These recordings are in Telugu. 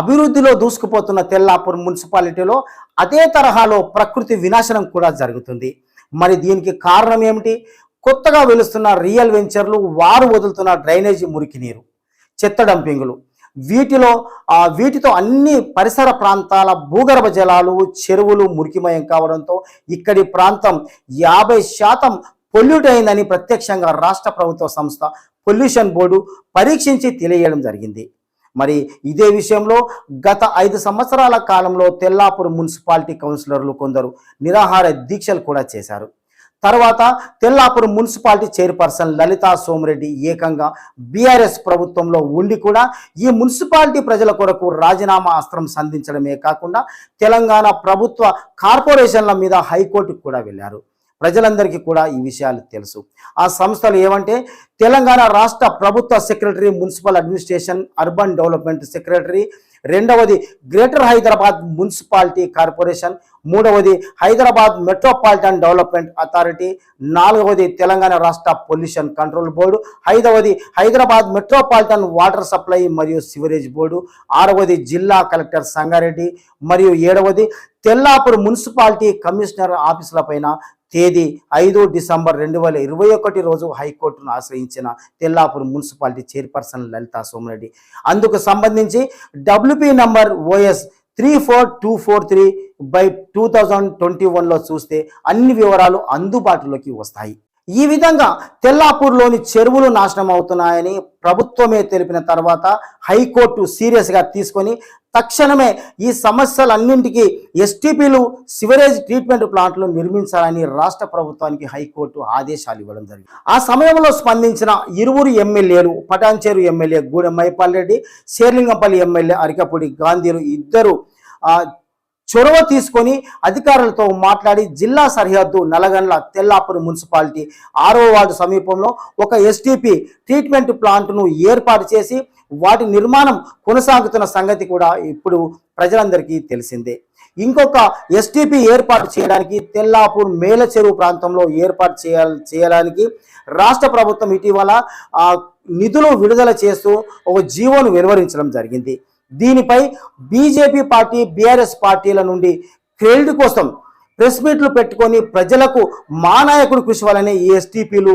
అభివృద్ధిలో దూసుకుపోతున్న తెల్లాపూర్ మున్సిపాలిటీలో అదే తరహాలో ప్రకృతి వినాశనం కూడా జరుగుతుంది. మరి దీనికి కారణం ఏమిటి? కొత్తగా వెలుస్తున్న రియల్ వెంచర్లు వారు వదులుతున్న డ్రైనేజీ మురికి నీరు చెత్త డంపింగులు. వీటిలో వీటితో అన్ని పరిసర ప్రాంతాల భూగర్భ జలాలు చెరువులు మురికిమయం కావడంతో ఇక్కడి ప్రాంతం యాభై శాతం పొల్యూట్ అయిందని ప్రత్యక్షంగా రాష్ట్ర ప్రభుత్వ సంస్థ పొల్యూషన్ బోర్డు పరీక్షించి తెలియజేయడం జరిగింది. మరి ఇదే విషయంలో గత ఐదు సంవత్సరాల కాలంలో తెల్లాపూర్ మున్సిపాలిటీ కౌన్సిలర్లు కొందరు నిరాహార దీక్షలు కూడా చేశారు. తర్వాత తెల్లాపూర్ మున్సిపాలిటీ చైర్పర్సన్ లలితా సోమిరెడ్డి ఏకంగా బీఆర్ఎస్ ప్రభుత్వంలో ఉండి కూడా ఈ మున్సిపాలిటీ ప్రజల కొరకు రాజీనామా అస్త్రం సంధించడమే కాకుండా తెలంగాణ ప్రభుత్వ కార్పొరేషన్ల మీద హైకోర్టుకు కూడా వెళ్ళారు. ప్రజలందరికీ కూడా ఈ విషయాలు తెలుసు. ఆ సంస్థలు ఏమంటే తెలంగాణ రాష్ట్ర ప్రభుత్వ secretary municipal administration urban development secretary రెండవది గ్రేటర్ హైదరాబాద్ మున్సిపాలిటీ కార్పొరేషన్ మూడవది హైదరాబాద్ మెట్రోపాలిటన్ డెవలప్మెంట్ అథారిటీ నాలుగవది తెలంగాణ రాష్ట్ర పొల్యూషన్ కంట్రోల్ బోర్డు ఐదవది హైదరాబాద్ మెట్రోపాలిటన్ వాటర్ సప్లై మరియు సివరేజ్ బోర్డు ఆరవది జిల్లా కలెక్టర్ సంగారెడ్డి మరియు ఏడవది తెల్లాపూర్ మున్సిపాలిటీ కమిషనర్ ఆఫీసులపైన తేదీ ఐదు డిసెంబర్ రెండు వేల ఇరవై ఒకటి రోజు హైకోర్టును ఆశ్రయించిన తెల్లాపూర్ మున్సిపాలిటీ చైర్పర్సన్ లలితా సోమిరెడ్డి. అందుకు సంబంధించి WP number OS three four two four three by two thousand twenty వన్లో చూస్తే అన్ని వివరాలు అందుబాటులోకి వస్తాయి. ఈ విధంగా తెల్లాపూర్లోని చెరువులు నాశనం అవుతున్నాయని ప్రభుత్వమే తెలిపిన తర్వాత హైకోర్టు సీరియస్గా తీసుకొని తక్షణమే ఈ సమస్యలన్నింటికీ ఎస్టీపీలు సివరేజ్ ట్రీట్మెంట్ ప్లాంట్లు నిర్మించాలని రాష్ట్ర ప్రభుత్వానికి హైకోర్టు ఆదేశాలు ఇవ్వడం జరిగింది. ఆ సమయంలో స్పందించిన ఇరువురు ఎమ్మెల్యేలు పటాన్చేరు ఎమ్మెల్యే గూడెం మైపాల్ రెడ్డి షేర్లింగంపల్లి ఎమ్మెల్యే అరికపూడి గాంధీలు ఇద్దరు చొరవ తీసుకొని అధికారులతో మాట్లాడి జిల్లా సరిహద్దు నలగండ్ల తెల్లాపూర్ మున్సిపాలిటీ ఆరో వార్డు సమీపంలో ఒక ఎస్టీపీ ట్రీట్మెంట్ ప్లాంట్ను ఏర్పాటు చేసి వాటి నిర్మాణం కొనసాగుతున్న సంగతి కూడా ఇప్పుడు ప్రజలందరికీ తెలిసిందే. ఇంకొక ఎస్టీపీ ఏర్పాటు చేయడానికి తెల్లాపూర్ మేల చెరువు ప్రాంతంలో ఏర్పాటు చేయాలి చేయడానికి రాష్ట్ర ప్రభుత్వం ఇటీవల నిధులు విడుదల చేస్తూ ఒక జీవోను వెలువరించడం జరిగింది. దీనిపై బీజేపీ పార్టీ బీఆర్ఎస్ పార్టీల నుండి క్రెడిట్ కోసం ప్రెస్ మీట్లు పెట్టుకొని ప్రజలకు మా నాయకుడు కృషి వలనే ఈ ఎస్టీపీలు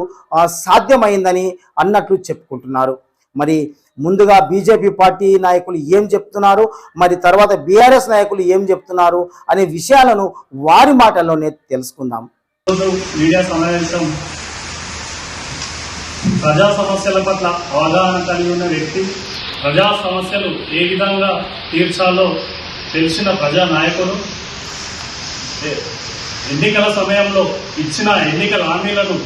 సాధ్యమైందని అన్నట్లు చెప్పుకుంటున్నారు. మరి ముందుగా బీజేపీ పార్టీ నాయకులు ఏం చెప్తున్నారు? మరి తర్వాత బీఆర్ఎస్ నాయకులు ఏం చెప్తున్నారు? అనే విషయాలను వారి మాటల్లోనే తెలుసుకుందాం. మీడియా సమావేశం ప్రజా సమస్యల పట్ల అవగాహన కలిగి ఉన్న వ్యక్తి ప్రజా సమస్యలు ఏ విధంగా తీర్చాలో తెలిసిన ప్రజా నాయకుడు ఎన్నికల సమయంలో ఇచ్చిన ఎన్నికల హామీలను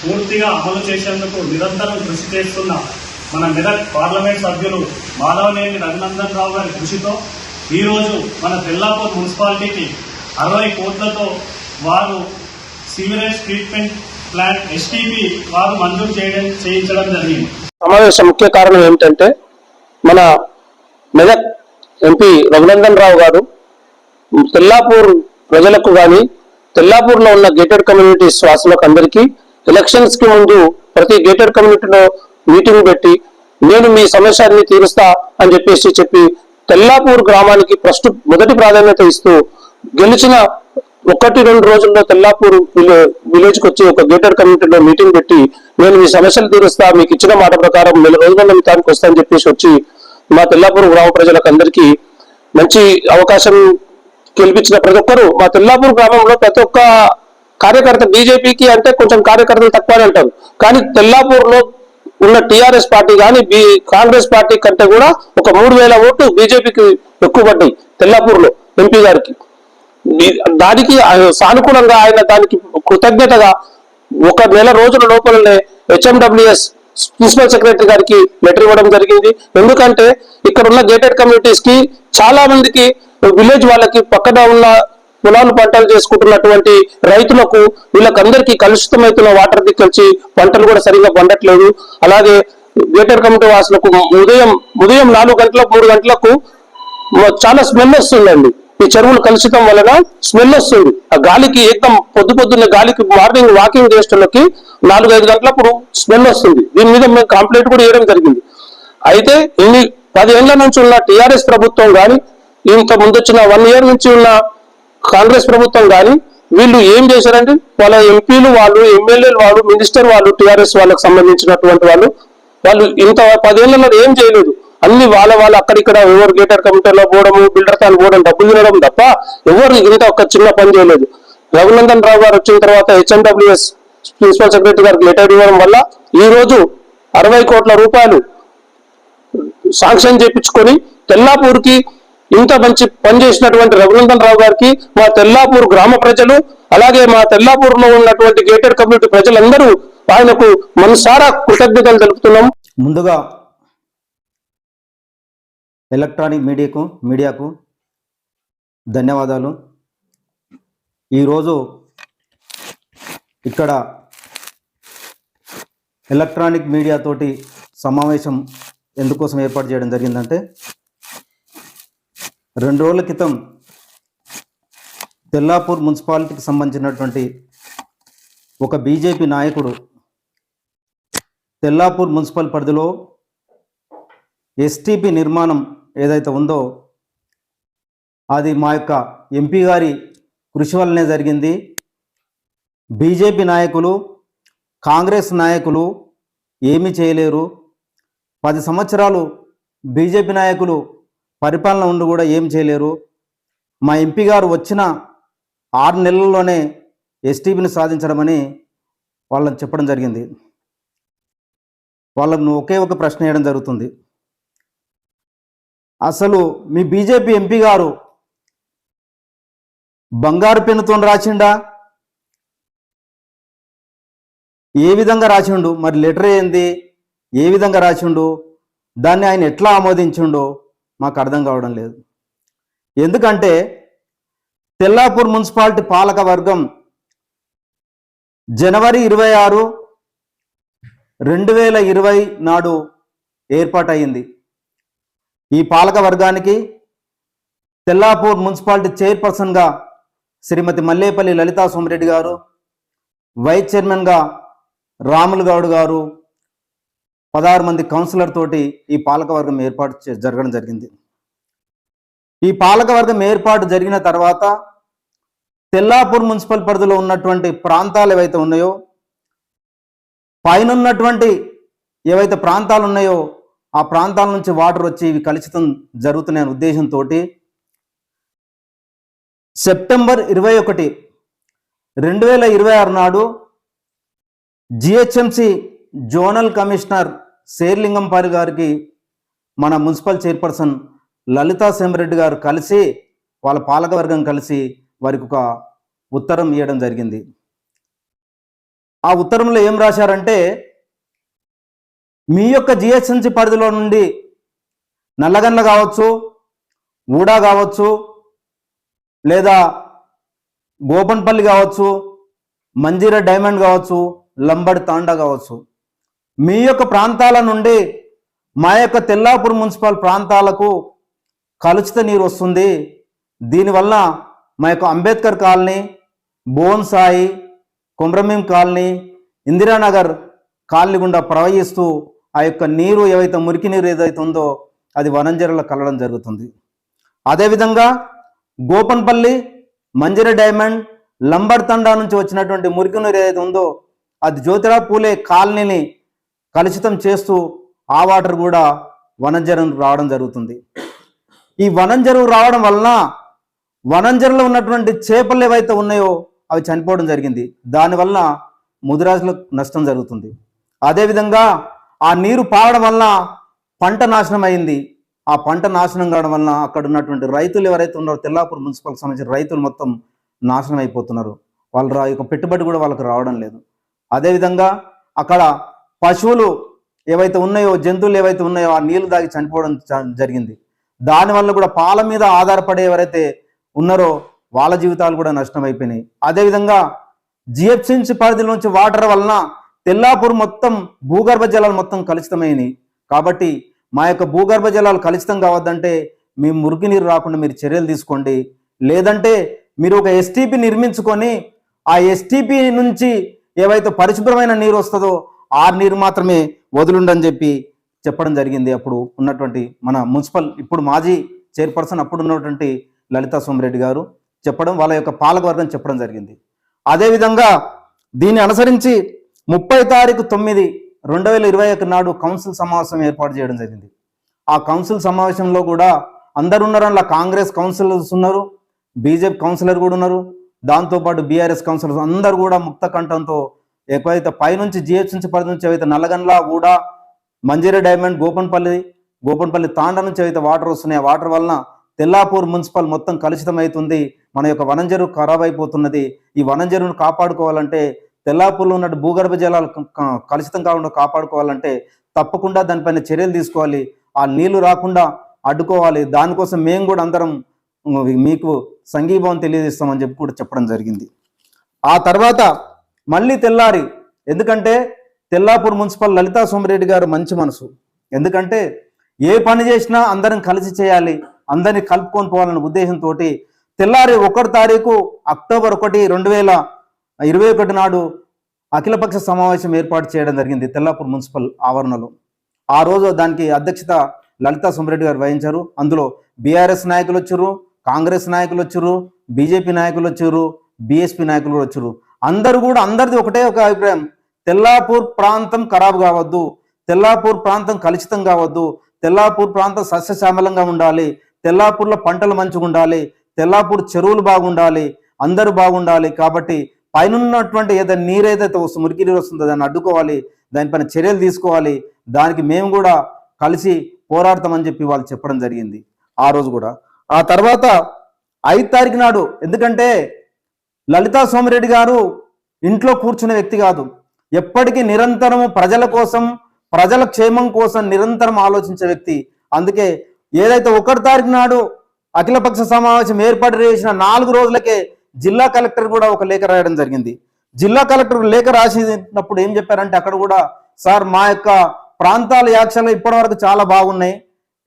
పూర్తిగా అమలు చేసేందుకు నిరంతరం కృషి చేస్తున్న మన మెదక్ పార్లమెంట్ సభ్యులు మాధవనేని రఘునందన్ రావు గారి కృషితో ఈరోజు మన తెల్లాపూర్ మున్సిపాలిటీకి అరవై కోట్లతో వారు సీవరేజ్ ట్రీట్మెంట్ ప్లాంట్ ఎస్టీపీ వారు మంజూరు చేయడం చేయించడం జరిగింది. సమావేశం ముఖ్య కారణం ఏమిటంటే మన మెదక్ ఎంపీ రఘునందన్ రావు గారు తెల్లాపూర్ ప్రజలకు కానీ తెల్లాపూర్లో ఉన్న గేటెడ్ కమ్యూనిటీస్ వాసులకు అందరికీ ఎలక్షన్స్కి ముందు ప్రతి గేటెడ్ కమ్యూనిటీలో మీటింగ్ పెట్టి నేను మీ సమస్యని తీరుస్తా అని చెప్పేసి చెప్పి తెల్లాపూర్ గ్రామానికి ఫస్ట్ మొదటి ప్రాధాన్యత ఇస్తూ గెలిచిన ఒకటి రెండు రోజుల్లో తెల్లాపూర్ విలేజ్కి వచ్చి ఒక గేటెడ్ కమ్యూనిటీలో మీటింగ్ పెట్టి నేను మీ సమస్యలు తీరుస్తా మీకు ఇచ్చిన మాట ప్రకారం నెల రోజుల నిమిత్తానికి వస్తా అని చెప్పేసి వచ్చి మా తెల్లాపూర్ గ్రామ ప్రజలకు అందరికీ మంచి అవకాశం గెలిపించిన ప్రతి ఒక్కరు మా తెల్లాపూర్ గ్రామంలో ప్రతి ఒక్క కార్యకర్త బీజేపీకి అంటే కొంచెం కార్యకర్తలు తక్కువనే అంటారు. కానీ తెల్లాపూర్లో ఉన్న టిఆర్ఎస్ పార్టీ కానీ బి కాంగ్రెస్ పార్టీ కంటే కూడా ఒక మూడు వేల ఓట్లు బీజేపీకి ఎక్కువ పడ్డాయి తెల్లాపూర్లో ఎంపీ గారికి. దానికి ఆయన సానుకూలంగా ఆయన దానికి కృతజ్ఞతగా ఒక నెల రోజుల లోపలనే హెచ్ఎండబ్ల్యూఎస్ ప్రిన్సిపల్ సెక్రటరీ గారికి లెటర్ ఇవ్వడం జరిగింది. ఎందుకంటే ఇక్కడ ఉన్న గేటెడ్ కమ్యూనిటీస్కి చాలా మందికి విలేజ్ వాళ్ళకి పక్కన ఉన్న పొలాలు పంటలు చేసుకుంటున్నటువంటి రైతులకు వీళ్ళకందరికీ కలుషితమవుతున్న వాటర్ దిక్కొచ్చి పంటలు కూడా సరిగ్గా పండట్లేదు. అలాగే గేటెడ్ కమిటీ వాసులకు ఉదయం ఉదయం నాలుగు గంటలకు మూడు గంటలకు చాలా స్మెల్ వస్తుందండి. ఈ చెరువులు కలుషితం వలన స్మెల్ వస్తుంది. ఆ గాలికి ఏకం పొద్దు పొద్దున్న గాలికి మార్నింగ్ వాకింగ్ చేసేటోళ్ళకి నాలుగు ఐదు గంటలప్పుడు స్మెల్ వస్తుంది. దీని మీద మేము కంప్లైంట్ కూడా ఇవ్వడం జరిగింది. అయితే ఇన్ని పదేళ్ళ నుంచి ఉన్న టిఆర్ఎస్ ప్రభుత్వం కానీ ఇంత ముందు వచ్చిన వన్ ఇయర్ నుంచి ఉన్న కాంగ్రెస్ ప్రభుత్వం కానీ వీళ్ళు ఏం చేశారంటే వాళ్ళ ఎంపీలు వాళ్ళు ఎమ్మెల్యేలు వాళ్ళు మినిస్టర్ వాళ్ళు టిఆర్ఎస్ వాళ్ళకి సంబంధించినటువంటి వాళ్ళు వాళ్ళు ఇంత పదేళ్ళలో ఏం చేయలేదు. అన్ని వాళ్ళ వాళ్ళు అక్కడిక్కడ ఎవరు గేటర్ కమిటీలో పోవడము బిల్డర్ తాను పోవడం డబ్బులు తినడం తప్ప ఎవరు ఇంత ఒక చిన్న పని చేయలేదు. రఘునందన్ రావు గారు వచ్చిన తర్వాత హెచ్ఎండబ్ల్యూఎస్ ప్రిన్సిపల్ సెక్రటరీ గారికి లెటర్ ఇవ్వడం వల్ల ఈ రోజు అరవై కోట్ల రూపాయలు శాంక్షన్ చేపించుకొని తెల్లాపూర్కి ఇంత మంచి పని చేసినటువంటి రఘునందన్ రావు గారికి మా తెల్లాపూర్ గ్రామ ప్రజలు అలాగే మా తెల్లాపూర్లో ఉన్నటువంటి గేటెడ్ కమ్యూనిటీ ప్రజలందరూ ఆయనకు మనసారా కృతజ్ఞతలు తెలుపుతున్నాం. ముందుగా ఎలక్ట్రానిక్ మీడియాకు మీడియాకు ధన్యవాదాలు. ఈరోజు ఇక్కడ ఎలక్ట్రానిక్ మీడియా తోటి సమావేశం ఎందుకోసం ఏర్పాటు చేయడం జరిగిందంటే రెండు రోజుల క్రితం తెల్లాపూర్ మున్సిపాలిటీకి సంబంధించినటువంటి ఒక బీజేపీ నాయకుడు తెల్లాపూర్ మున్సిపల్ పరిధిలో ఎస్టీపీ నిర్మాణం ఏదైతే ఉందో అది మా యొక్క ఎంపీ గారి కృషి వల్లనే జరిగింది. బీజేపీ నాయకులు కాంగ్రెస్ నాయకులు ఏమీ చేయలేరు. పది సంవత్సరాలు బీజేపీ నాయకులు పరిపాలన ఉండి కూడా ఏం చేయలేరు. మా ఎంపీ గారు వచ్చిన ఆరు నెలల్లోనే ఎస్టీపీని సాధించడమని వాళ్ళని చెప్పడం జరిగింది. వాళ్ళను ఒకే ఒక ప్రశ్న వేయడం జరుగుతుంది. అసలు మీ బీజేపీ ఎంపీ గారు బంగారు పెన్నుతో రాసిండా? ఏ విధంగా రాసిండు? మరి లెటర్ ఏంది? ఏ విధంగా రాసిండు? దాన్ని ఆయన ఎట్లా ఆమోదించిండో మాకు అర్థం కావడం లేదు. ఎందుకంటే తెల్లాపూర్ మున్సిపాలిటీ పాలక వర్గం జనవరి ఇరవై ఆరు రెండు వేల ఇరవై నాడు ఏర్పాటయింది ఈ పాలక వర్గానికి తెల్లాపూర్ మున్సిపాలిటీ చైర్పర్సన్గా శ్రీమతి మల్లేపల్లి లలితా సోమిరెడ్డి గారు వైస్ చైర్మన్గా రాములు గౌడ్ గారు పదహారు మంది కౌన్సిలర్ తోటి ఈ పాలకవర్గం ఏర్పాటు చే- జరగడం జరిగింది. ఈ పాలకవర్గం ఏర్పాటు జరిగిన తర్వాత తెల్లాపూర్ మున్సిపల్ పరిధిలో ఉన్నటువంటి ప్రాంతాలు ఏవైతే ఉన్నాయో పైన ఉన్నటువంటి ఏవైతే ప్రాంతాలు ఉన్నాయో ఆ ప్రాంతాల నుంచి వాటర్ వచ్చి ఇవి కలుషితం జరుగుతున్నాయనే ఉద్దేశంతో సెప్టెంబర్ ఇరవై ఒకటి రెండు వేల ఇరవై ఆరు నాడు జిహెచ్ఎంసి జోనల్ కమిషనర్ శేర్లింగంపారి గారికి మన మున్సిపల్ చైర్పర్సన్ లలితా సెంబరెడ్డి గారు కలిసి వాళ్ళ పాలకవర్గం కలిసి వారికి ఒక ఉత్తరం ఇవ్వడం జరిగింది. ఆ ఉత్తరంలో ఏం రాశారంటే మీ యొక్క జిహెచ్ఎంసి పరిధిలో నుండి నల్లగండ్ల కావచ్చు ఊడా కావచ్చు లేదా గోపన్పల్లి కావచ్చు మంజీరా డైమండ్ కావచ్చు లంబడి తాండా కావచ్చు. మీ యొక్క ప్రాంతాల నుండి మా యొక్క తెల్లాపూర్ మున్సిపల్ ప్రాంతాలకు కలుషిత నీరు వస్తుంది. దీనివల్ల మా యొక్క Ambedkar colony Bhuvan Sai Kumrambheem colony Indiranagar colony గుండా ప్రవహిస్తూ ఆ యొక్క నీరు ఏవైతే మురికి నీరు ఏదైతే ఉందో అది వనంజరలో కలవడం జరుగుతుంది. అదేవిధంగా గోపన్పల్లి మంజరి డైమండ్ లంబర్ తండా నుంచి వచ్చినటువంటి మురికి నీరు ఏదైతే ఉందో అది జ్యోతిరా పూలే కాలనీని కలుషితం చేస్తూ ఆ వాటర్ కూడా వనంజరం రావడం జరుగుతుంది. ఈ వనంజరువు రావడం వలన వనంజరులో ఉన్నటువంటి చేపలు ఏవైతే ఉన్నాయో అవి చనిపోవడం జరిగింది. దానివల్ల ముదిరాజులకు నష్టం జరుగుతుంది. అదేవిధంగా ఆ నీరు పారడం వలన పంట నాశనం అయింది. ఆ పంట నాశనం కావడం వలన అక్కడ ఉన్నటువంటి రైతులు ఎవరైతే ఉన్నారో తెల్లాపూర్ మున్సిపల్ సంబంధించిన రైతులు మొత్తం నాశనం అయిపోతున్నారు. వాళ్ళ యొక్క పెట్టుబడి కూడా వాళ్ళకి రావడం లేదు. అదేవిధంగా అక్కడ పశువులు ఏవైతే ఉన్నాయో జంతువులు ఏవైతే ఉన్నాయో ఆ నీళ్ళు దాగి చనిపోవడం జ- జరిగింది. దానివల్ల కూడా పాల మీద ఆధారపడే ఎవరైతే ఉన్నారో వాళ్ళ జీవితాలు కూడా నష్టం అయిపోయినాయి. అదేవిధంగా జిహెచ్ఎంసీ పరిధి నుంచి వాటర్ వలన తెల్లాపూర్ మొత్తం భూగర్భ జలాలు మొత్తం కలుషితమైనవి కాబట్టి మా యొక్క భూగర్భ జలాలు కలుషితం కావద్దంటే మీ మురికి నీరు రాకుండా మీరు చర్యలు తీసుకోండి. లేదంటే మీరు ఒక ఎస్టీపీ నిర్మించుకొని ఆ ఎస్టీపీ నుంచి ఏవైతే పరిశుభ్రమైన నీరు వస్తుందో ఆ నీరు మాత్రమే వదులుండని చెప్పి చెప్పడం జరిగింది అప్పుడు ఉన్నటువంటి మన మున్సిపల్ ఇప్పుడు మాజీ చైర్పర్సన్ అప్పుడు ఉన్నటువంటి లలితా సోమిరెడ్డి గారు చెప్పడం వాళ్ళ యొక్క పాలకవర్గం చెప్పడం జరిగింది. అదేవిధంగా దీన్ని అనుసరించి ముప్పై తారీఖు తొమ్మిది రెండు వేల ఇరవై ఒకటి నాడు కౌన్సిల్ సమావేశం ఏర్పాటు చేయడం జరిగింది. ఆ కౌన్సిల్ సమావేశంలో కూడా అందరు ఉన్నారు అందులో కాంగ్రెస్ కౌన్సిలర్స్ ఉన్నారు బీజేపీ కౌన్సిలర్ కూడా ఉన్నారు దాంతోపాటు బీఆర్ఎస్ కౌన్సిలర్స్ అందరు కూడా ముక్త కంఠంతో ఎక్కువైతే పైనుంచి జిహెచ్ నుంచి పరిధి నుంచి ఏవైతే నల్లగండ్ల కూడా మంజీరా డైమండ్ గోపన్పల్లి గోపన్పల్లి తాండ నుంచి అయితే వాటర్ వస్తున్నాయి ఆ వాటర్ వలన తెల్లాపూర్ మున్సిపల్ మొత్తం కలుషితమవుతుంది మన యొక్క వనంజరు ఖరాబ్ అయిపోతున్నది ఈ వనంజరును కాపాడుకోవాలంటే తెల్లాపూర్లో ఉన్న భూగర్భ జలాలు కలుషితం కాకుండా కాపాడుకోవాలంటే తప్పకుండా దానిపైన చర్యలు తీసుకోవాలి. ఆ నీళ్ళు రాకుండా అడ్డుకోవాలి. దానికోసం మేము కూడా అందరం మీకు సంఘీభావం తెలియజేస్తామని చెప్పి కూడా చెప్పడం జరిగింది. ఆ తర్వాత మళ్ళీ తెల్లారి ఎందుకంటే తెల్లాపూర్ మున్సిపల్ లలితా సోమిరెడ్డి గారు మంచి మనసు. ఎందుకంటే ఏ పని చేసినా అందరం కలిసి చేయాలి అందరిని కలుపుకొని పోవాలనే ఉద్దేశంతో తెల్లారి ఒకటి తారీఖు అక్టోబర్ ఒకటి రెండు వేల ఇరవై ఒకటి నాడు అఖిలపక్ష సమావేశం ఏర్పాటు చేయడం జరిగింది తెల్లాపూర్ మున్సిపల్ ఆవరణలో. ఆ రోజు దానికి అధ్యక్షత లలితా సుమరెడ్డి గారు వహించారు. అందులో బీఆర్ఎస్ నాయకులు వచ్చారు కాంగ్రెస్ నాయకులు వచ్చారు బీజేపీ నాయకులు వచ్చారు బీఎస్పీ నాయకులు కూడా వచ్చారు. అందరూ కూడా అందరిది ఒకటే ఒక అభిప్రాయం. తెల్లాపూర్ ప్రాంతం ఖరాబ్ కావద్దు తెల్లాపూర్ ప్రాంతం కలుషితం కావద్దు తెల్లాపూర్ ప్రాంతం సస్యశ్యామలంగా ఉండాలి తెల్లాపూర్లో పంటలు మంచిగా ఉండాలి తెల్లాపూర్ చెరువులు బాగుండాలి అందరూ బాగుండాలి కాబట్టి పైన ఉన్నటువంటి ఏదైనా నీరు ఏదైతే వస్తుంది మురికి నీరు వస్తుందో దాన్ని అడ్డుకోవాలి దానిపైన చర్యలు తీసుకోవాలి దానికి మేము కూడా కలిసి పోరాడతామని చెప్పి వాళ్ళు చెప్పడం జరిగింది ఆ రోజు కూడా. ఆ తర్వాత ఐదు తారీఖు నాడు ఎందుకంటే లలితా సోమిరెడ్డి గారు ఇంట్లో కూర్చునే వ్యక్తి కాదు. ఎప్పటికీ నిరంతరము ప్రజల కోసం ప్రజల క్షేమం కోసం నిరంతరం ఆలోచించే వ్యక్తి. అందుకే ఏదైతే ఒకటి తారీఖు నాడు అఖిలపక్ష సమావేశం ఏర్పాటు చేసిన నాలుగు రోజులకే జిల్లా కలెక్టర్ కూడా ఒక లేఖ రాయడం జరిగింది. జిల్లా కలెక్టర్ లేఖ రాసినప్పుడు ఏం చెప్పారంటే అక్కడ కూడా సార్ మా యొక్క ప్రాంతాల యాక్షన్లు ఇప్పటివరకు చాలా బాగున్నాయి.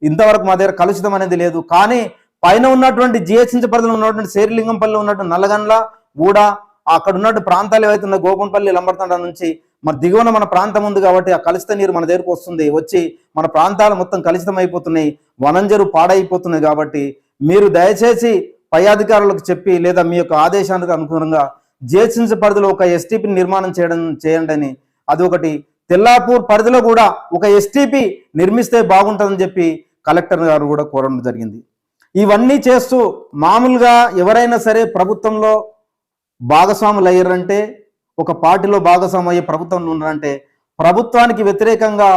ఇంతవరకు మా దగ్గర కలుషితం అనేది లేదు. కానీ పైన ఉన్నటువంటి జిహెచ్ఎంసీ పరిధిలో ఉన్నటువంటి శేరిలింగంపల్లి ఉన్నటువంటి నల్లగండ్ల కూడా అక్కడ ఉన్నటువంటి ప్రాంతాలు ఏవైతే ఉన్నాయో గోపంపల్లి లంబర్తండ నుంచి మన దిగువన మన ప్రాంతం ఉంది కాబట్టి ఆ కలుషిత నీరు మన దగ్గరకు వస్తుంది. వచ్చి మన ప్రాంతాలు మొత్తం కలుషితం అయిపోతున్నాయి వనంజరు పాడైపోతున్నాయి కాబట్టి మీరు దయచేసి పై అధికారులకు చెప్పి లేదా మీ యొక్క ఆదేశానికి అనుగుణంగా జిహెచ్ఎంసీ పరిధిలో ఒక ఎస్టీపీ నిర్మాణం చేయడం చేయండి అని అది ఒకటి. తెల్లాపూర్ పరిధిలో కూడా ఒక ఎస్టీపీ నిర్మిస్తే బాగుంటుందని చెప్పి కలెక్టర్ గారు కూడా కోరడం జరిగింది. ఇవన్నీ చేస్తూ మామూలుగా ఎవరైనా సరే ప్రభుత్వంలో భాగస్వాములు అయ్యారంటే ఒక పార్టీలో భాగస్వామి అయ్యే ప్రభుత్వంలో ఉన్నారంటే ప్రభుత్వానికి వ్యతిరేకంగా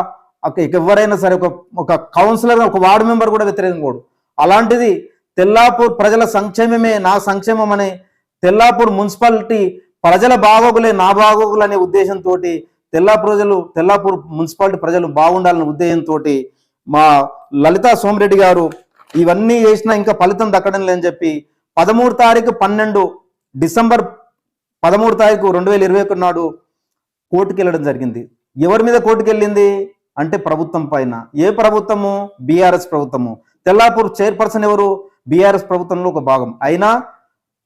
ఒక- ఎవరైనా సరే ఒక ఒక కౌన్సిలర్ ఒక వార్డు మెంబర్ కూడా వ్యతిరేకం కూడా అలాంటిది తెల్లాపూర్ ప్రజల సంక్షేమమే నా సంక్షేమం అనే తెల్లాపూర్ మున్సిపాలిటీ ప్రజల బాగోగులే నా బాగోగులు అనే ఉద్దేశంతో తెల్లా ప్రజలు తెల్లాపూర్ మున్సిపాలిటీ ప్రజలు బాగుండాలనే ఉద్దేశంతో మా లలితా సోమిరెడ్డి గారు ఇవన్నీ చేసినా ఇంకా ఫలితం దక్కడం లేదని చెప్పి పదమూడు తారీఖు పన్నెండు డిసెంబర్ పదమూడు తారీఖు రెండు వేల ఇరవై ఒకటి నాడు కోర్టుకెళ్ళడం జరిగింది. ఎవరి మీద కోర్టుకెళ్ళింది? అంటే ప్రభుత్వం పైన. ఏ ప్రభుత్వము? బీఆర్ఎస్ ప్రభుత్వము. తెల్లాపూర్ చైర్పర్సన్ ఎవరు? బీఆర్ఎస్ ప్రభుత్వంలో ఒక భాగం. అయినా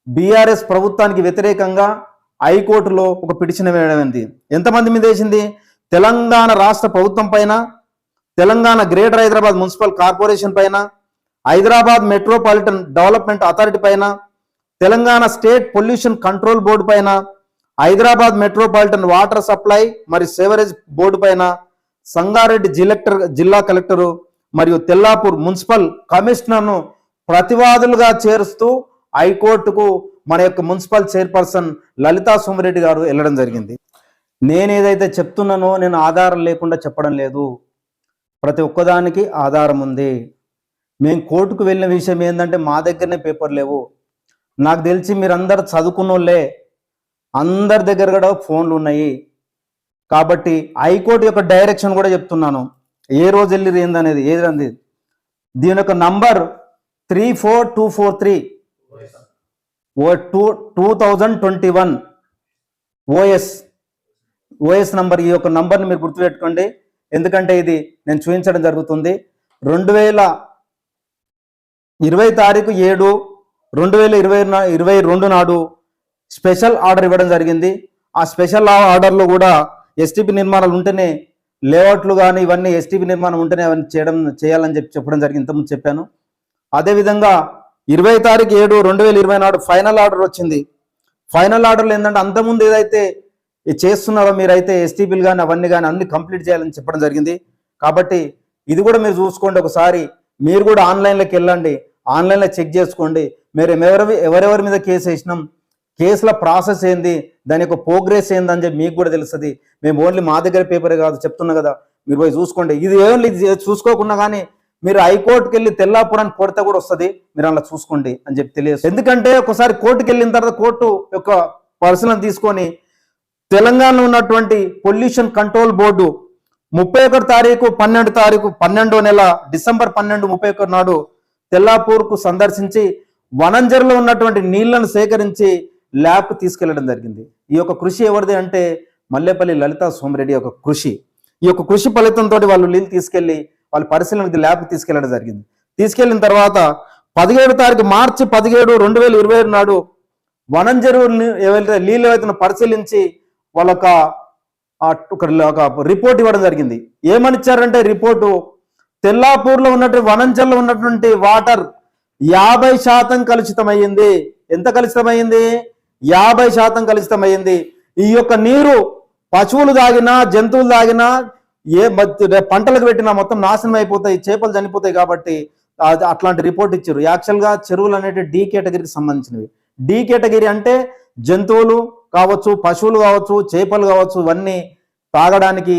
బీఆర్ఎస్ ప్రభుత్వానికి వ్యతిరేకంగా హైకోర్టులో ఒక పిటిషన్ వేయడమైంది ఎంతమంది మీద వేసింది? తెలంగాణ రాష్ట్ర ప్రభుత్వం పైన Telangana greater Hyderabad municipal corporation పైన హైదరాబాద్ మెట్రోపాలిటన్ డెవలప్మెంట్ అథారిటీ పైన Telangana state pollution control board పైన హైదరాబాద్ మెట్రోపాలిటన్ వాటర్ సప్లై మరియు సేవరేజ్ బోర్డు పైన సంగారెడ్డి జిలెక్టర్ జిల్లా కలెక్టరు మరియు తెల్లాపూర్ మున్సిపల్ కమిషనర్ను ప్రతివాదులుగా చేరుస్తూ హైకోర్టుకు మన యొక్క మున్సిపల్ చైర్పర్సన్ లలితా సోమిరెడ్డి గారు వెళ్ళడం జరిగింది. నేను ఏదైతే చెప్తున్నానో నేను ఆధారం లేకుండా చెప్పడం లేదు. ప్రతి ఒక్కదానికి ఆధారం ఉంది. మేము కోర్టుకు వెళ్ళిన విషయం ఏంటంటే మా దగ్గరనే పేపర్ లేవు. నాకు తెలిసి మీరందరు చదువుకున్నోళ్ళే అందరి దగ్గర కూడా ఫోన్లు ఉన్నాయి. కాబట్టి హైకోర్టు యొక్క డైరెక్షన్ కూడా చెప్తున్నాను. ఏ రోజు వెళ్ళిరు ఏందనేది ఏది దీని యొక్క number three four two four three. O two two thousand twenty one OS. OS number ఈ యొక్క నంబర్ని మీరు గుర్తుపెట్టుకోండి. ఎందుకంటే ఇది నేను చూపించడం జరుగుతుంది. రెండు వేల ఇరవై తారీఖు ఏడు రెండు వేల ఇరవై ఇరవై రెండు నాడు స్పెషల్ ఆర్డర్ ఇవ్వడం జరిగింది. ఆ స్పెషల్ ఆర్డర్లో కూడా ఎస్టీపీ నిర్మాణాలు ఉంటేనే లేఅవుట్లు కానీ ఇవన్నీ ఎస్టీపీ నిర్మాణం ఉంటేనే అవన్నీ చేయడం చేయాలని చెప్పి చెప్పడం జరిగింది. ఇంతకుముందు చెప్పాను. అదేవిధంగా ఇరవై తారీఖు ఏడు రెండు వేల ఇరవై నాడు ఫైనల్ ఆర్డర్ వచ్చింది. ఫైనల్ ఆర్డర్లు ఏంటంటే అంతకుముందు ఏదైతే చేస్తున్నారో మీరైతే ఎస్టీపీలు కానీ అవన్నీ కానీ అన్ని కంప్లీట్ చేయాలని చెప్పడం జరిగింది. కాబట్టి ఇది కూడా మీరు చూసుకోండి ఒకసారి. మీరు కూడా ఆన్లైన్లోకి వెళ్ళండి. ఆన్లైన్లో చెక్ చేసుకోండి. మీరు ఎవరెవరి ఎవరెవరి మీద కేసు వేసినాం కేసుల ప్రాసెస్ ఏంది దాని యొక్క ప్రోగ్రెస్ ఏంది అని చెప్పి మీకు కూడా తెలుస్తుంది. మేము ఓన్లీ మా దగ్గర పేపరే కాదు చెప్తున్నా కదా. మీరు పోయి చూసుకోండి. ఇది ఓన్లీ చూసుకోకుండా కానీ మీరు హైకోర్టుకి వెళ్ళి తెల్లాపురానికి కొడితే కూడా వస్తుంది మీరు అలా చూసుకోండి అని చెప్పి తెలియదు ఎందుకంటే ఒకసారి కోర్టుకి వెళ్ళిన తర్వాత కోర్టు యొక్క పరిశీలన తీసుకొని తెలంగాణలో ఉన్నటువంటి పొల్యూషన్ కంట్రోల్ బోర్డు ముప్పై ఒకటి తారీఖు పన్నెండు తారీఖు పన్నెండో నెల డిసెంబర్ పన్నెండు ముప్పై ఒకటి నాడు తెల్లాపూర్కు సందర్శించి వనంజర్లో ఉన్నటువంటి నీళ్ళను సేకరించి ల్యాబ్కు తీసుకెళ్ళడం జరిగింది. ఈ యొక్క కృషి ఎవరిది అంటే మల్లేపల్లి లలిత సోమిరెడ్డి యొక్క కృషి. ఈ యొక్క కృషి ఫలితంతో వాళ్ళు నీళ్ళు తీసుకెళ్ళి వాళ్ళు పరిశీలనకి ల్యాబ్కి తీసుకెళ్ళడం జరిగింది. తీసుకెళ్ళిన తర్వాత పదిహేడు తారీఖు మార్చి పదిహేడు రెండు వేల ఇరవై నాడు వనంజరు ఏవైతే నీళ్ళు ఏవైతే పరిశీలించి వాళ్ళొక ఒక రిపోర్ట్ ఇవ్వడం జరిగింది. ఏమని ఇచ్చారంటే రిపోర్టు తెల్లాపూర్లో ఉన్నటువంటి వనంచల్లో ఉన్నటువంటి వాటర్ యాభై శాతం కలుషితమయ్యింది. ఎంత కలుషితమైంది యాభై శాతం కలుషితమైంది ఈ యొక్క నీరు పశువులు తాగినా జంతువులు తాగినా ఏ పంటలకు పెట్టినా మొత్తం నాశనం అయిపోతాయి చేపలు చనిపోతాయి కాబట్టి అది అట్లాంటి రిపోర్ట్ ఇచ్చారు. యాక్చువల్గా చెరువులు అనేవి డి కేటగిరీకి సంబంధించినవి. డి కేటగిరీ అంటే జంతువులు కావచ్చు పశువులు కావచ్చు చేపలు కావచ్చు ఇవన్నీ తాగడానికి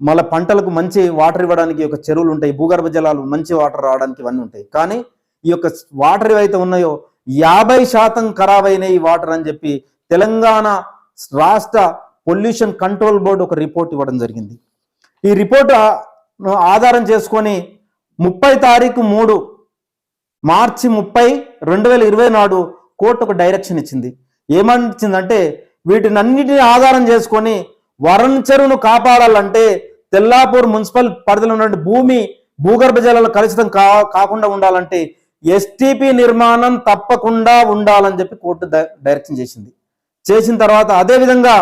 మళ్ళీ పంటలకు మంచి వాటర్ ఇవ్వడానికి ఒక చెరువులు ఉంటాయి. భూగర్భ జలాలు మంచి వాటర్ రావడానికి ఇవన్నీ ఉంటాయి. కానీ ఈ యొక్క వాటర్ ఏవైతే ఉన్నాయో యాభై శాతం ఖరాబ్ అయినాయి వాటర్ అని చెప్పి తెలంగాణ రాష్ట్ర పొల్యూషన్ కంట్రోల్ బోర్డు ఒక రిపోర్ట్ ఇవ్వడం జరిగింది. ఈ రిపోర్ట్ ఆధారం చేసుకొని ముప్పై తారీఖు మూడు మార్చి ముప్పై రెండు వేల ఇరవై నాడు కోర్టు ఒక డైరెక్షన్ ఇచ్చింది. ఏమనిచ్చిందంటే వీటిని అన్నిటిని ఆధారం చేసుకొని వరణ చెరువును కాపాడాలంటే తెల్లాపూర్ మున్సిపల్ పరిధిలో ఉన్న భూమి భూగర్భ జలాలు కలుషితం కా కాకుండా ఉండాలంటే ఎస్టీపీ నిర్మాణం తప్పకుండా ఉండాలని చెప్పి కోర్టు డైరెక్షన్ చేసింది. చేసిన తర్వాత అదేవిధంగా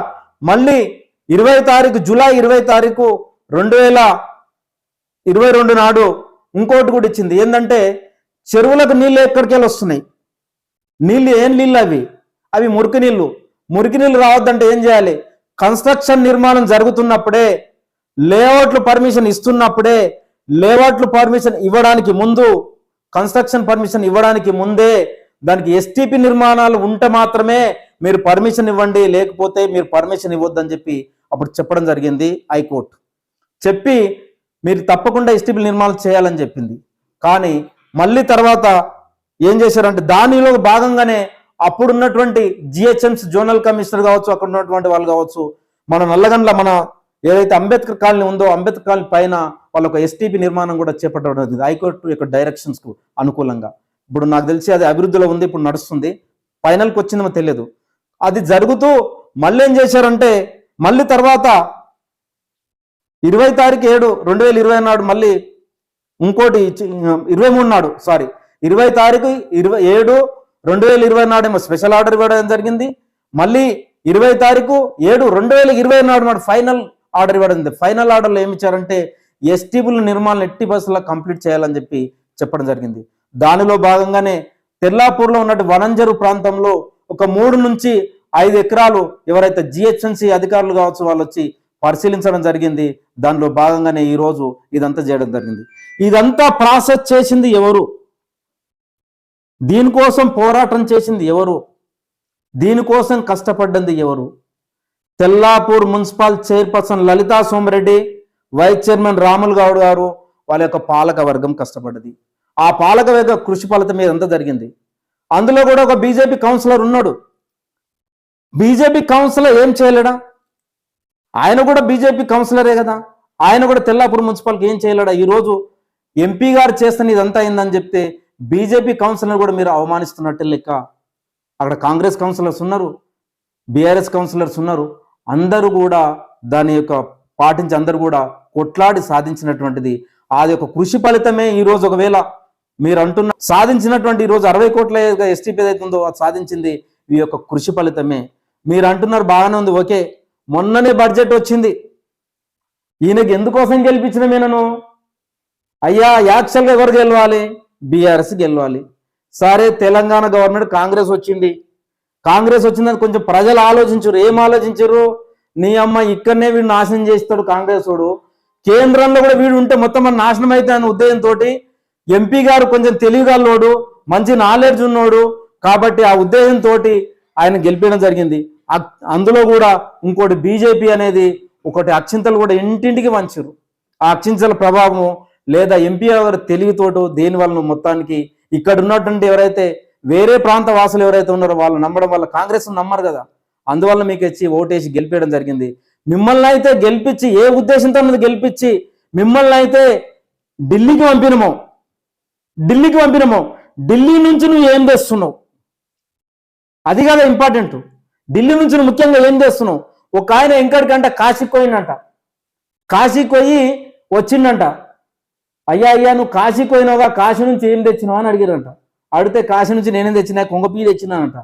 మళ్ళీ ఇరవై తారీఖు జూలై ఇరవై తారీఖు రెండు వేల ఇరవై రెండు నాడు ఇంకోటి కూడా ఇచ్చింది. ఏంటంటే చెరువులకు నీళ్ళు ఎక్కడికెళ్ళి వస్తున్నాయి నీళ్ళు ఏం నీళ్ళు అవి? అవి మురికి నీళ్ళు మురికి నీళ్ళు రావద్దంటే ఏం చేయాలి? కన్స్ట్రక్షన్ నిర్మాణం జరుగుతున్నప్పుడే లేఅవుట్లు పర్మిషన్ ఇస్తున్నప్పుడే లేఅవుట్లు పర్మిషన్ ఇవ్వడానికి ముందు కన్స్ట్రక్షన్ పర్మిషన్ ఇవ్వడానికి ముందే దానికి ఎస్టీపీ నిర్మాణాలు ఉంటే మాత్రమే మీరు పర్మిషన్ ఇవ్వండి లేకపోతే మీరు పర్మిషన్ ఇవ్వద్దని చెప్పి అప్పుడు చెప్పడం జరిగింది హైకోర్టు. చెప్పి మీరు తప్పకుండా ఎస్టీపీ నిర్మాణం చేయాలని చెప్పింది. కానీ మళ్ళీ తర్వాత ఏం చేశారంటే దానిలో భాగంగానే అప్పుడున్నటువంటి జిహెచ్ఎంస్ జోనల్ కమిషనర్ కావచ్చు అక్కడ ఉన్నటువంటి వాళ్ళు కావచ్చు మన నల్లగండ్ల మన ఏదైతే అంబేద్కర్ కాలనీ ఉందో అంబేద్కర్ కాలనీ పైన వాళ్ళ ఒక ఎస్టీపీ నిర్మాణం కూడా చేపట్టడం జరిగింది. హైకోర్టు యొక్క డైరెక్షన్స్కు అనుకూలంగా. ఇప్పుడు నాకు తెలిసి అది అభివృద్ధిలో ఉంది ఇప్పుడు నడుస్తుంది. ఫైనల్కి వచ్చిందేమో తెలియదు. అది జరుగుతూ మళ్ళీ ఏం చేశారంటే మళ్ళీ తర్వాత ఇరవై తారీఖు ఏడు రెండు వేల ఇరవై నాడు మళ్ళీ ఇంకోటి ఇరవై మూడు నాడు సారీ ఇరవై తారీఖు ఇరవై ఏడు రెండు వేల ఇరవై నాడు ఏమో స్పెషల్ ఆర్డర్ ఇవ్వడం జరిగింది. మళ్ళీ ఇరవై తారీఖు ఏడు రెండు వేల ఇరవై నాడు నాడు ఫైనల్ ఆర్డర్ ఇవ్వడం ఫైనల్ ఆర్డర్లో ఏమి ఇచ్చారంటే ఎస్టీబుల్ నిర్మాణం ఎట్టి బస్సులా కంప్లీట్ చేయాలని చెప్పి చెప్పడం జరిగింది. దానిలో భాగంగానే తెల్లాపూర్లో ఉన్నట్టు వనంజరు ప్రాంతంలో ఒక మూడు నుంచి ఐదు ఎకరాలు ఎవరైతే జిహెచ్ఎంసీ అధికారులు కావచ్చు వాళ్ళు వచ్చి పరిశీలించడం జరిగింది. దానిలో భాగంగానే ఈ రోజు ఇదంతా చేయడం జరిగింది. ఇదంతా ప్రాసెస్ చేసింది ఎవరు? దీనికోసం పోరాటం చేసింది ఎవరు? దీనికోసం కష్టపడ్డది ఎవరు? Tellapur municipal chairperson Lalitha Somareddy vice chairman Ramulu Goud గారు వాళ్ళ యొక్క పాలక వర్గం కష్టపడ్డది. ఆ పాలక వర్గ కృషి ఫలితం ఇదంతా జరిగింది. అందులో కూడా ఒక బీజేపీ కౌన్సిలర్ ఉన్నాడు. బీజేపీ కౌన్సిలర్ ఏం చేయలేడా? ఆయన కూడా బీజేపీ కౌన్సిలరే కదా. ఆయన కూడా తెల్లాపూర్ మున్సిపాలిటీ ఏం చేయలేడా? ఈరోజు ఎంపీ గారు చేస్తున్న ఇదంతా అయిందని చెప్తే బీజేపీ కౌన్సిలర్ కూడా మీరు అవమానిస్తున్నట్టే లెక్క. అక్కడ కాంగ్రెస్ కౌన్సిలర్స్ ఉన్నారు బీఆర్ఎస్ కౌన్సిలర్స్ ఉన్నారు. అందరూ కూడా దాని యొక్క పాటించి అందరూ కూడా కొట్లాడి సాధించినటువంటిది. అది ఒక కృషి ఫలితమే ఈరోజు ఒకవేళ మీరు అంటున్న సాధించినటువంటి ఈ రోజు అరవై కోట్ల ఎస్టీపీ ఏదైతే ఉందో అది సాధించింది ఈ యొక్క కృషి ఫలితమే. మీరు అంటున్నారు బాగానే ఉంది ఓకే. మొన్ననే బడ్జెట్ వచ్చింది. ఈయనకి ఎందుకోసం గెలిపించిన మీనను అయ్యా యాక్చువల్గా ఎవరు గెలవాలి? బీఆర్ఎస్ గెలవాలి. సరే తెలంగాణ గవర్నమెంట్ కాంగ్రెస్ వచ్చింది. కాంగ్రెస్ వచ్చిందని కొంచెం ప్రజలు ఆలోచించరు. ఏం ఆలోచించరు? నీ అమ్మ ఇక్కడనే వీడు నాశనం చేస్తాడు కాంగ్రెస్ వాడు. కేంద్రంలో కూడా వీడు ఉంటే మొత్తం మన నాశనం అయితే అనే ఉద్దేశంతో ఎంపీ గారు కొంచెం తెలివిగల్లోడు మంచి నాలెడ్జ్ ఉన్నోడు కాబట్టి ఆ ఉద్దేశంతో ఆయన గెలిపించడం జరిగింది. అందులో కూడా ఇంకోటి బీజేపీ అనేది ఒకటి అక్షింతలు కూడా ఇంటింటికి వంచరు ఆ అక్షింతల ప్రభావము లేదా ఎంపీ గారి తెలివితోటో దేని వలన మొత్తానికి ఇక్కడ ఉన్నటువంటి ఎవరైతే వేరే ప్రాంత వాసులు ఎవరైతే ఉన్నారో వాళ్ళు నమ్మడం వల్ల కాంగ్రెస్ నమ్మరు కదా. అందువల్ల మీకు వచ్చి ఓటేసి గెలిపేయడం జరిగింది. మిమ్మల్ని అయితే గెలిపించి ఏ ఉద్దేశంతో ఉన్నది గెలిపించి మిమ్మల్ని అయితే ఢిల్లీకి పంపినమో. ఢిల్లీకి పంపినమో. ఢిల్లీ నుంచి నువ్వు ఏం తెస్తున్నావు? అది కదా ఇంపార్టెంట్. ఢిల్లీ నుంచి ముఖ్యంగా ఏం చేస్తున్నావు? ఒక ఆయన ఎంకడికంట కాశీకి పోయిందంట కాశీకి పోయి వచ్చిండంట. అయ్యా అయ్యా నువ్వు కాశీకి పోయినావుగా? కాశీ నుంచి ఏం తెచ్చినావు అని అడిగారంట అడిగితే కాశీ నుంచి నేనేం తెచ్చినా? కొంగపీ తెచ్చినానంట.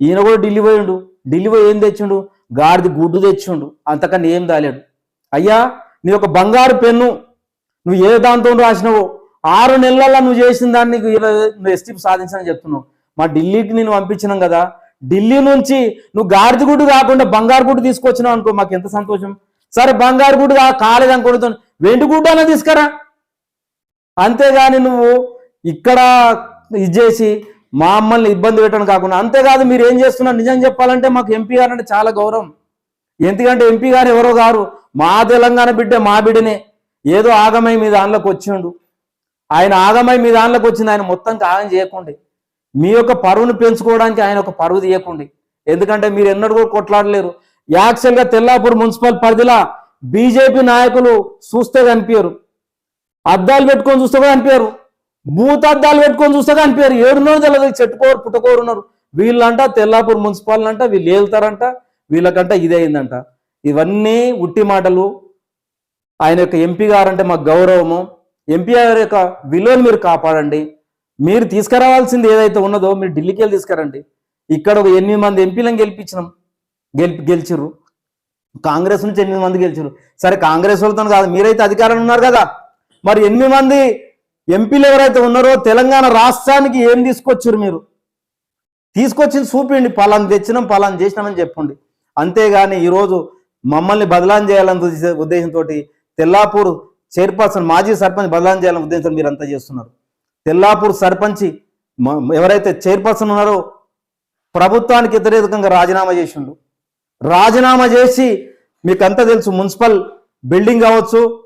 ఈయన కూడా ఢిల్లీ పోయిండు. ఢిల్లీ పోయి ఏం తెచ్చిండు? గాడిది గుడ్డు తెచ్చిండు. అంతకన్నా ఏం దాలేడు. అయ్యా నీ ఒక బంగారు పెన్ను నువ్వు ఏ దాంతో రాసినావో? ఆరు నెలల్లో నువ్వు చేసిన దాన్ని నీకు నువ్వు ఎస్టీప్ సాధించాలని చెప్తున్నావు. మా ఢిల్లీకి నేను పంపించినాం కదా. ఢిల్లీ నుంచి నువ్వు గాడిద గుడ్డు కాకుండా బంగారు గుడ్డు తీసుకొచ్చినావు అనుకో మాకు ఎంత సంతోషం? సరే బంగారు గుడ్డు కా- కాలేదు అనుకుంటున్నాను వెండి గుడ్డు అన్న తీసుకురా. అంతేగాని నువ్వు ఇక్కడ ఇది చేసి మా అమ్మల్ని ఇబ్బంది పెట్టడం కాకుండా అంతేకాదు మీరు ఏం చేస్తున్నారు? నిజం చెప్పాలంటే మాకు ఎంపీ గారు అంటే చాలా గౌరవం. ఎందుకంటే ఎంపీ గారు ఎవరో గారు మా తెలంగాణ బిడ్డ మా బిడ్డనే. ఏదో ఆగమై మీ దానిలోకి వచ్చిండు. ఆయన ఆగమై మీ దానిలోకి వచ్చింది ఆయన మొత్తం కాగం చేయకుండా. మీ యొక్క పరువును పెంచుకోవడానికి ఆయన ఒక పరువు తీయకండి. ఎందుకంటే మీరు ఎన్నడూ కూడా కొట్లాడలేరు. యాక్చువల్గా తెల్లాపూర్ మున్సిపల్ పరిధిలో బీజేపీ నాయకులు చూస్తే కనిపించరు అద్దాలు పెట్టుకొని చూస్తే కూడా కనిపించారు బూత్ అద్దాలు పెట్టుకొని చూస్తే కనిపించారు ఏడున్నో తెలియదు చెట్టుకోరు పుట్టకోరు ఉన్నారు. వీళ్ళంట తెల్లాపూర్ మున్సిపాల్ అంట వీళ్ళు ఏళ్తారంట వీళ్ళకంట ఇదే అయిందంట. ఇవన్నీ ఉట్టి మాటలు. ఆయన యొక్క ఎంపీ గారంటే మాకు గౌరవము. ఎంపీ గారి యొక్క విలువను మీరు కాపాడండి. మీరు తీసుకురావాల్సింది ఏదైతే ఉన్నదో మీరు ఢిల్లీకి వెళ్ళి తీసుకురండి. ఇక్కడ ఒక ఎనిమిది మంది ఎంపీలను గెలిపించినాం. గెలిపి గెలిచిర్రు. కాంగ్రెస్ నుంచి ఎనిమిది మంది గెలిచారు సరే కాంగ్రెస్ వాళ్ళతో కాదు మీరైతే అధికారంలో ఉన్నారు కదా. మరి ఎనిమిది మంది ఎంపీలు ఎవరైతే ఉన్నారో తెలంగాణ రాష్ట్రానికి ఏం తీసుకొచ్చారు మీరు? తీసుకొచ్చింది చూపిండి పలాన్ తెచ్చినాం పలాన్ చేసినామని చెప్పండి. అంతేగాని ఈరోజు మమ్మల్ని బదలాం చేయాలన్న ఉద్దేశంతో తెల్లాపూర్ చైర్పర్సన్ మాజీ సర్పంచ్ బదలాం చేయాలన్న ఉద్దేశంతో మీరు అంతా చేస్తున్నారు. తెల్లాపూర్ సర్పంచి ఎవరైతే చైర్పర్సన్ ఉన్నారో ప్రభుత్వానికి వ్యతిరేకంగా రాజీనామా చేసిండు. రాజీనామా చేసి మీకు తెలుసు మున్సిపల్ బిల్డింగ్ కావచ్చు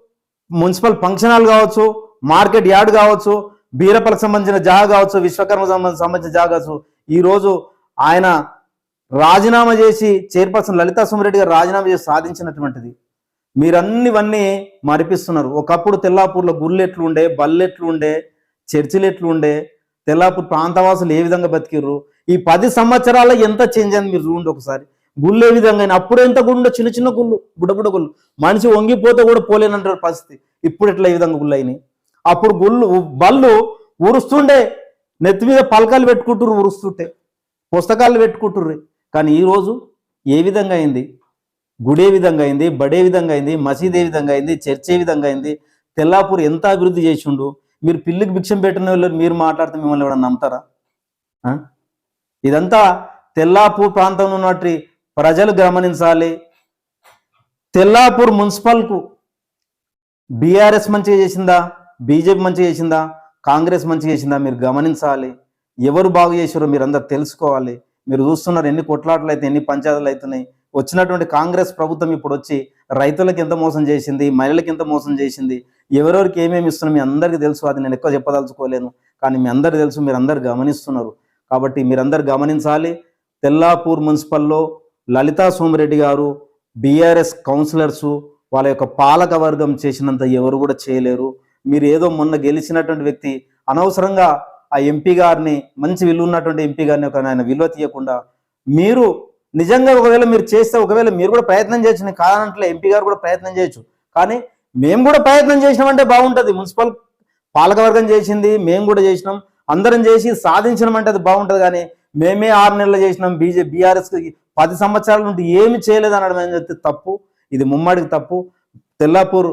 మున్సిపల్ ఫంక్షన్ హాల్ కావచ్చు మార్కెట్ యార్డ్ కావచ్చు బీరపల్లికి సంబంధించిన జాగా కావచ్చు విశ్వకర్మ సంబంధ- సంబంధించిన జాగా కావచ్చు. ఈరోజు ఆయన రాజీనామా చేసి చైర్పర్సన్ లలితా సుమరెడ్డి గారు రాజీనామా చేసి సాధించినటువంటిది. మీరన్నివన్నీ మరిపిస్తున్నారు. ఒకప్పుడు తెల్లాపూర్లో గుళ్ళు ఉండే బల్లెట్లు ఉండే చర్చిలు ఎట్లుండే తెల్లాపూర్ ప్రాంతవాసులు ఏ విధంగా బతికిర్రు? ఈ పది సంవత్సరాల ఎంత చేంజ్ అయింది మీరు చూడండి ఒకసారి. గుళ్ళు ఏ విధంగా అయినా అప్పుడు ఎంత గుళ్ళు చిన్న చిన్న గుళ్ళు బుడబుడ గుళ్ళు. మనిషి వంగిపోతే కూడా పోలేనంటారు పరిస్థితి. ఇప్పుడు ఎట్లా ఈ విధంగా గుళ్ళు అయినాయి? అప్పుడు గుళ్ళు బళ్ళు ఉరుస్తుండే. నెత్తి మీద పలకాలు పెట్టుకుంటుర్రు ఉరుస్తుంటే. పుస్తకాలు పెట్టుకుంటుర్రు. కానీ ఈరోజు ఏ విధంగా అయింది? గుడి ఏ విధంగా అయింది? బడే విధంగా అయింది? మసీద్ ఏ విధంగా అయింది? చర్చ్ ఏ విధంగా అయింది? తెల్లాపూర్ ఎంత అభివృద్ధి చేసిండు? మీరు పిల్లికి భిక్షం పెట్టిన వాళ్ళు మీరు మాట్లాడితే మిమ్మల్ని ఎవరైనా నమ్ముతారా? ఇదంతా తెల్లాపూర్ ప్రాంతంలో ఉన్నట్టు ప్రజలు గమనించాలి. తెల్లాపూర్ మున్సిపల్కు బీఆర్ఎస్ మంచిగా చేసిందా? బీజేపీ మంచిగా చేసిందా? కాంగ్రెస్ మంచిగా చేసిందా? మీరు గమనించాలి. ఎవరు బాగు చేసారో మీరు అందరు తెలుసుకోవాలి. మీరు చూస్తున్నారు ఎన్ని కొట్లాటలు అయితే ఎన్ని పంచాయతీలు అవుతున్నాయి. వచ్చినటువంటి కాంగ్రెస్ ప్రభుత్వం ఇప్పుడు వచ్చి రైతులకు ఎంత మోసం చేసింది? మహిళలకు ఎంత మోసం చేసింది? ఎవరెవరికి ఏమేమి ఇస్తున్నా మీ అందరికీ తెలుసు. అది నేను ఎక్కువ చెప్పదలుచుకోలేను. కానీ మీ అందరికీ తెలుసు మీరు అందరు గమనిస్తున్నారు. కాబట్టి మీరందరు గమనించాలి. తెల్లాపూర్ మున్సిపల్లో లలితా సోమిరెడ్డి గారు బీఆర్ఎస్ కౌన్సిలర్సు వాళ్ళ యొక్క పాలక వర్గం చేసినంత ఎవరు కూడా చేయలేరు. మీరు ఏదో మొన్న గెలిచినటువంటి వ్యక్తి అనవసరంగా ఆ ఎంపీ గారిని మంచి విలువ ఉన్నటువంటి ఎంపీ గారిని ఒక ఆయన విలువ తీయకుండా మీరు నిజంగా ఒకవేళ మీరు చేస్తే ఒకవేళ మీరు కూడా ప్రయత్నం చేయొచ్చు. నేను కాదనట్లే ఎంపీ గారు కూడా ప్రయత్నం చేయొచ్చు. కానీ మేము కూడా ప్రయత్నం చేసినామంటే బాగుంటుంది. మున్సిపల్ పాలకవర్గం చేసింది మేము కూడా చేసినాం. అందరం చేసి సాధించినామంటే అది బాగుంటుంది కానీ మేమే ఆరు నెలలు చేసినాం. బీజే బీఆర్ఎస్కి పది సంవత్సరాల నుండి ఏమి చేయలేదు అనడం అనేది తప్పు. ఇది ముమ్మడికి తప్పు. తెల్లాపూర్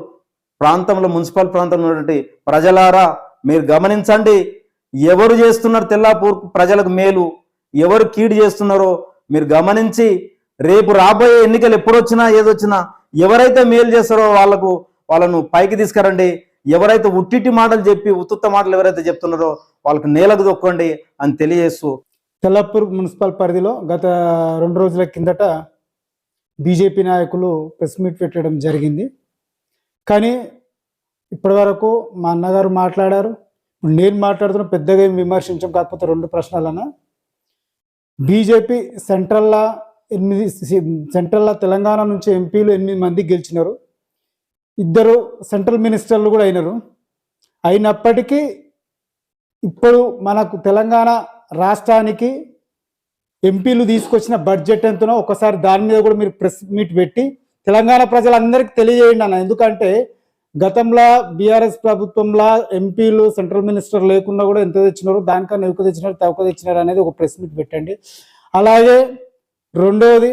ప్రాంతంలో మున్సిపల్ ప్రాంతంలో ఉన్నటువంటి ప్రజలారా మీరు గమనించండి. ఎవరు చేస్తున్నారు తెల్లాపూర్ ప్రజలకు మేలు? ఎవరు కీడు చేస్తున్నారో మీరు గమనించి రేపు రాబోయే ఎన్నికలు ఎప్పుడొచ్చినా ఏదొచ్చినా ఎవరైతే మేలు చేస్తారో వాళ్ళకు వాళ్ళను పైకి తీసుకురండి. ఎవరైతే ఉట్టిటి మాటలు చెప్పి ఉత్తుత్త మాటలు ఎవరైతే చెప్తున్నారో వాళ్ళకు నేలకు దొక్కండి అని తెలియజేస్తూ తెల్లపూర్ మున్సిపల్ పరిధిలో గత రెండు రోజుల కిందట బీజేపీ నాయకులు ప్రెస్ మీట్ పెట్టడం జరిగింది. కానీ ఇప్పటివరకు మా అన్నగారు మాట్లాడారు. నేను మాట్లాడుతున్న పెద్దగా ఏం విమర్శించాం కాకపోతే రెండు ప్రశ్నలన బీజేపీ సెంట్రల్లా ఎనిమిది సెంట్రల్లా తెలంగాణ నుంచి ఎంపీలు ఎనిమిది మంది గెలిచినారు. ఇద్దరు సెంట్రల్ మినిస్టర్లు కూడా అయినారు. అయినప్పటికీ ఇప్పుడు మనకు తెలంగాణ రాష్ట్రానికి ఎంపీలు తీసుకొచ్చిన బడ్జెట్ ఎంతనో ఒకసారి దాని మీద కూడా మీరు ప్రెస్ మీట్ పెట్టి తెలంగాణ ప్రజలందరికీ తెలియజేయండి అన్న. ఎందుకంటే గతంలో బీఆర్ఎస్ ప్రభుత్వంలో ఎంపీలు సెంట్రల్ మినిస్టర్ లేకుండా కూడా ఎంత తెచ్చినారు దానికన్నా ఎక్కువ తెచ్చినారు తక్కువ తెచ్చినారు అనేది ఒక ప్రెస్ మీట్ పెట్టండి. అలాగే రెండవది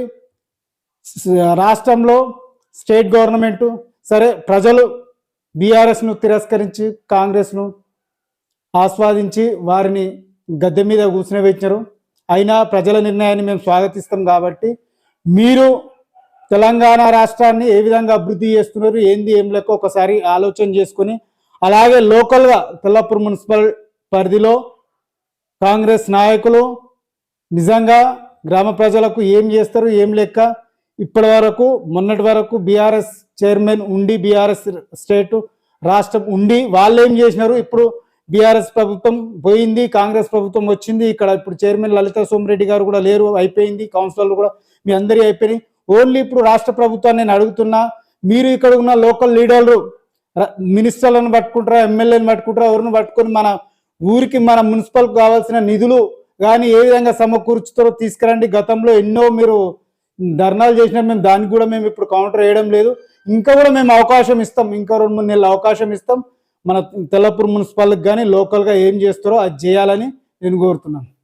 రాష్ట్రంలో స్టేట్ గవర్నమెంటు సరే ప్రజలు బీఆర్ఎస్ను తిరస్కరించి కాంగ్రెస్ను ఆస్వాదించి వారిని గద్దె మీద కూర్చునిపెట్టినారు అయినా ప్రజల నిర్ణయాన్ని మేము స్వాగతిస్తాం కాబట్టి మీరు తెలంగాణ రాష్ట్రాన్ని ఏ విధంగా అభివృద్ధి చేస్తున్నారు ఏంది ఏం లెక్క ఒకసారి ఆలోచన చేసుకొని అలాగే లోకల్గా తెల్లపూర్ మున్సిపల్ పరిధిలో కాంగ్రెస్ నాయకులు నిజంగా గ్రామ ప్రజలకు ఏం చేస్తారు ఏం లెక్క? ఇప్పటి వరకు మొన్నటి వరకు బీఆర్ఎస్ చైర్మన్ ఉండి బీఆర్ఎస్ స్టేట్ రాష్ట్రం ఉండి వాళ్ళు ఏం చేసినారు? ఇప్పుడు బీఆర్ఎస్ ప్రభుత్వం పోయింది కాంగ్రెస్ ప్రభుత్వం వచ్చింది ఇక్కడ ఇప్పుడు చైర్మన్ లలిత సోమిరెడ్డి గారు కూడా లేరు అయిపోయింది కౌన్సిలర్లు కూడా మీ అందరి అయిపోయినాయి. ఓన్లీ ఇప్పుడు రాష్ట్ర ప్రభుత్వాన్ని నేను అడుగుతున్నా మీరు ఇక్కడ ఉన్న లోకల్ లీడర్లు మినిస్టర్లను పట్టుకుంటారా ఎమ్మెల్యేని పట్టుకుంటారా ఎవరిని పట్టుకొని మన ఊరికి మన మున్సిపల్ కావాల్సిన నిధులు కానీ ఏ విధంగా సమకూర్చుతారో తీసుకురండి. గతంలో ఎన్నో మీరు ధర్నాలు చేసినా మేము దానికి కూడా మేము ఇప్పుడు కౌంటర్ వేయడం లేదు. ఇంకా కూడా మేము అవకాశం ఇస్తాం. ఇంకా రెండు మూడు నెలలు అవకాశం ఇస్తాం. మన తెల్లపూర్ మున్సిపాల్కి కానీ లోకల్గా ఏం చేస్తారో అది చేయాలని నేను కోరుతున్నాను.